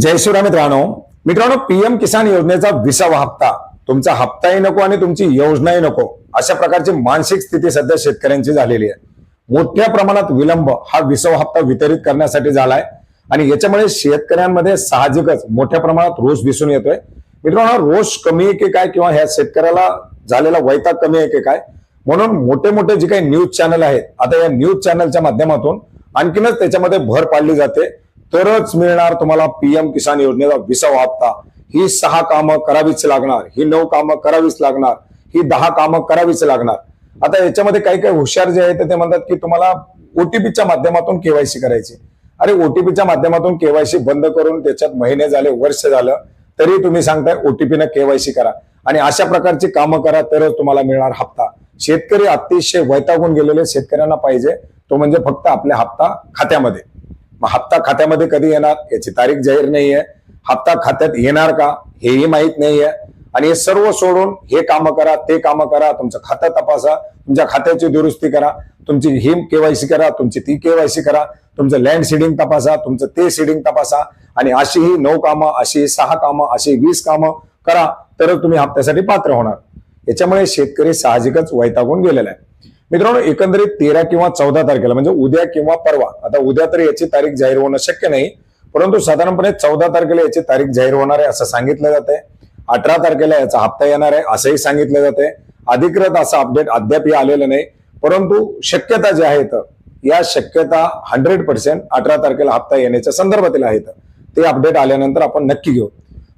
जय शिवराय मित्रांनो. मित्रांनो पीएम किसान योजनेचा विसावा हप्ता. तुमचा हप्ताही नको आणि तुमची योजनाही नको. अशा प्रकारची मानसिक स्थिती सध्या शेतकऱ्यांची झालेली आहे. मोठ्या प्रमाणात विलंब हा विसावा हप्ता वितरित करण्यासाठी झालाय. आणि याच्यामुळे शेतकऱ्यांमध्ये साहजिकच मोठ्या प्रमाणात रोष दिसून येतोय. मित्रांनो हा रोष कमी आहे की काय किंवा ह्या शेतकऱ्याला झालेला वैताग कमी आहे की काय? म्हणून मोठे मोठे जे काही न्यूज चॅनल आहेत आता या न्यूज चॅनलच्या माध्यमातून आणखीनच त्याच्यामध्ये भर पाडली जाते. तरच मिळणार तुम्हाला पीएम किसान योजनेचा विसावा हप्ता. ही सहा कामं करावीच लागणार ही नऊ कामं करावीच लागणार ही दहा कामं करावीच लागणार. आता याच्यामध्ये काही काही हुशार जे आहेत ते म्हणतात की तुम्हाला ओटीपीच्या माध्यमातून केवायसी करायची. अरे ओटीपीच्या माध्यमातून केवायसी बंद करून त्याच्यात महिने झाले वर्ष झालं तरी तुम्ही सांगताय ओटीपीनं केवायसी करा. आणि अशा प्रकारची कामं करा तरच तुम्हाला मिळणार हप्ता. शेतकरी अतिशय वैतागून गेलेले शेतकऱ्यांना पाहिजे तो म्हणजे फक्त आपल्या हप्ता खात्यामध्ये. मग हप्ता खात्यामध्ये कधी येणार? याची तारीख जाहीर नाहीये. हप्ता खात्यात येणार का? हेही माहीत नाहीये. आणि हे सर्व सोडून हे कामं करा ते कामं करा तुमचं खातं तपासा तुमच्या खात्याची दुरुस्ती करा तुमची ही केवायसी करा तुमची ती केवायसी करा तुमचं लँड सीडिंग तपासा तुमचं ते सीडिंग तपासा आणि अशी ही नऊ कामं अशी सहा कामं अशी वीस कामं करा तरच तुम्ही हप्त्यासाठी पात्र होणार. याच्यामुळे शेतकरी साहजिकच वैतागून गेलेला आहे. मित्रांनो एकंदरीत तेरा किंवा चौदा तारखेला म्हणजे उद्या किंवा परवा आता उद्या तर याची तारीख जाहीर होणं शक्य नाही परंतु साधारणपणे चौदा तारखेला याची तारीख जाहीर होणार आहे असं सांगितलं जात आहे अठरा तारखेला याचा हप्ता येणार आहे असंही सांगितलं जात आहे अधिकृत असं अपडेट अद्याप आलेलं नाही परंतु शक्यता ज्या आहेत या शक्यता हंड्रेड पर्सेंट अठरा तारखेला हप्ता येण्याच्या संदर्भातील आहेत. ते अपडेट आल्यानंतर आपण नक्की घेऊ.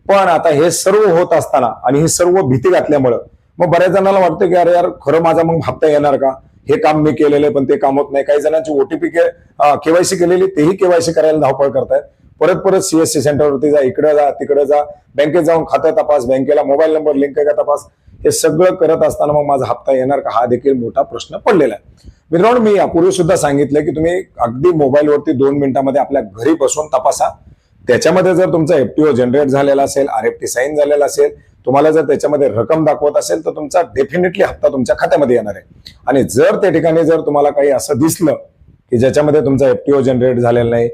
पण आता हे सर्व होत असताना आणि ही सर्व भीती घातल्यामुळं मग बऱ्याच जणांना वाटतं की अरे यार खरं माझा मग हप्ता येणार का? हे काम मी केलेलं आहे पण ते काम होत नाही. काही जणांची ओटीपी केवायसी केलेली तेही केवायसी करायला धावपळ करतायत. परत परत सीएससी सेंटरवरती जा इकडे जा तिकडे जा. बँकेत जाऊन खातं तपास बँकेला मोबाईल नंबर लिंक आहे का तपास. हे सगळं करत असताना मग माझा हप्ता येणार का? हा देखील मोठा प्रश्न पडलेला आहे. मित्रांनो मी यापूर्वी सुद्धा सांगितलं की तुम्ही अगदी मोबाईलवरती दोन मिनिटांमध्ये आपल्या घरी बसून तपासा. त्याच्यामध्ये जर तुमचा एफटीओ जनरेट झालेला असेल आर एफ टी साईन झालेला असेल तुम्हाला जर त्याच्यामध्ये रक्कम दाखवत असेल तर तुमचा डेफिनेटली हप्ता तुमच्या खात्यामध्ये येणार आहे. आणि जर त्या ठिकाणी जर तुम्हाला काही असं दिसलं की ज्याच्यामध्ये तुमचा एफटीओ जनरेट झालेला नाही